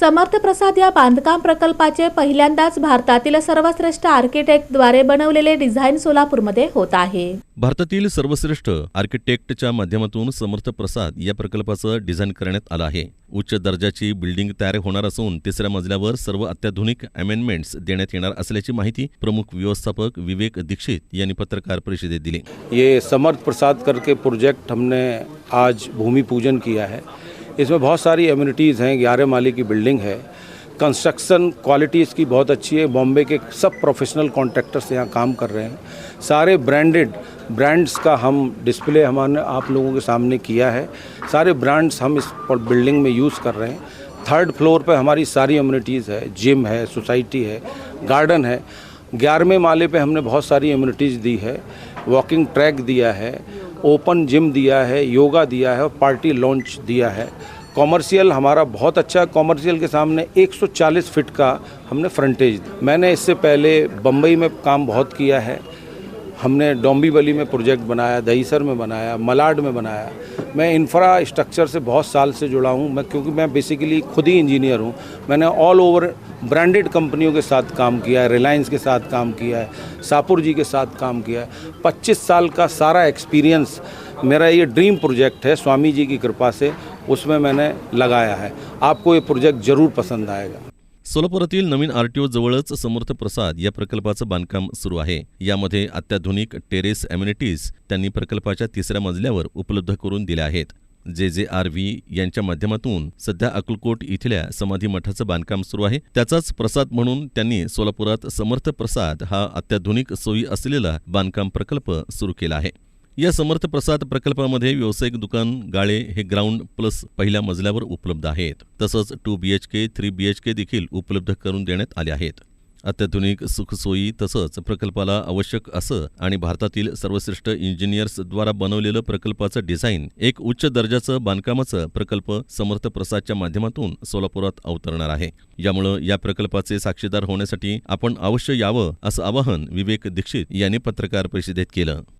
समर्थ प्रसाद या बांधकाम प्रकल्पाचे पहिल्यांदाच भारतातील सर्वश्रेष्ठ आर्किटेक्टद्वारे बनवलेले डिझाईन सोलापूरमध्ये होत आहे. भारतातील सर्वश्रेष्ठ आर्किटेक्टच्या माध्यमातून समर्थ प्रसाद या प्रकल्पाचं डिझाईन करण्यात आलं आहे. उच्च दर्जाची बिल्डिंग तयार होणार असून तिसऱ्या मजल्यावर सर्व अत्याधुनिक अमेंडमेंट्स देण्यात येणार असल्याची माहिती प्रमुख व्यवस्थापक विवेक दीक्षित यांनी पत्रकार परिषदेत दिली. ये समर्थ प्रसाद करके प्रोजेक्ट हमने आज भूमि पूजन किया है। इसमें बहुत सारी एम्यूनिटीज़ हैं, ग्यारह माले की बिल्डिंग है। कंस्ट्रक्शन क्वालिटी इसकी बहुत अच्छी है। बॉम्बे के सब प्रोफेशनल कॉन्ट्रैक्टर्स यहाँ काम कर रहे हैं। सारे ब्रांडेड ब्रांड्स का हम डिस्प्ले हमारे आप लोगों के सामने किया है। सारे ब्रांड्स हम इस बिल्डिंग में यूज़ कर रहे हैं। थर्ड फ्लोर पर हमारी सारी एम्यूनिटीज़ है। जिम है सोसाइटी है गार्डन है। ग्यारहवें माले पे हमने बहुत सारी इम्यूनिटीज़ दी है वॉकिंग ट्रैक दिया है ओपन जिम दिया है योगा दिया है और पार्टी लॉन्च दिया है। कॉमर्शियल हमारा बहुत अच्छा कॉमर्शियल के सामने 140 फीट का हमने फ्रंटेज मैंने इससे पहले बम्बई में काम बहुत किया है। हमने डोंबिवली में प्रोजेक्ट बनाया, दहीसर में बनाया, मलाड में बनाया। मैं इंफ्रास्ट्रक्चर से बहुत साल से जुड़ा हूँ। मैं क्योंकि मैं बेसिकली खुद ही इंजीनियर हूँ। मैंने ऑल ओवर ब्रांडेड कंपनियों के साथ काम किया है रिलायंस के साथ काम किया है सापुर जी के साथ काम किया है। 25 साल का सारा एक्सपीरियंस मेरा ये ड्रीम प्रोजेक्ट है, स्वामी जी की कृपा से, उसमें मैंने लगाया है। आपको ये प्रोजेक्ट ज़रूर पसंद आएगा। सोलापुरातील नवीन आरटीओ जवळच समर्थ प्रसाद या प्रकल्पाचं बांधकाम सुरू आहे. यामध्ये अत्याधुनिक टेरेस अम्युनिटीज त्यांनी प्रकल्पाच्या तिसऱ्या मजल्यावर उपलब्ध करून दिल्या आहेत. जे जे आर व्ही यांच्या माध्यमातून सध्या अक्कलकोट इथल्या समाधी मठाचं बांधकाम सुरू आहे. त्याचाच प्रसाद म्हणून त्यांनी सोलापुरात समर्थ प्रसाद हा अत्याधुनिक सोयी असलेला बांधकाम प्रकल्प सुरू केला आहे. या समर्थ प्रसाद प्रकल्पामध्ये व्यावसायिक दुकान गाळे हे ग्राउंड प्लस पहिल्या मजल्यावर उपलब्ध आहेत. तसंच two B H K three B H K देखील उपलब्ध करून देण्यात आले आहेत. अत्याधुनिक सुखसोयी तसंच प्रकल्पाला आवश्यक असं आणि भारतातील सर्वश्रेष्ठ इंजिनियर्सद्वारा बनवलेलं प्रकल्पाचं डिझाईन एक उच्च दर्जाचं बांधकामाचं प्रकल्प समर्थ प्रसादच्या माध्यमातून सोलापुरात अवतरणार आहे. यामुळं या प्रकल्पाचे साक्षीदार होण्यासाठी आपण अवश्य यावं असं आवाहन विवेक दीक्षित यांनी पत्रकार परिषदेत केलं.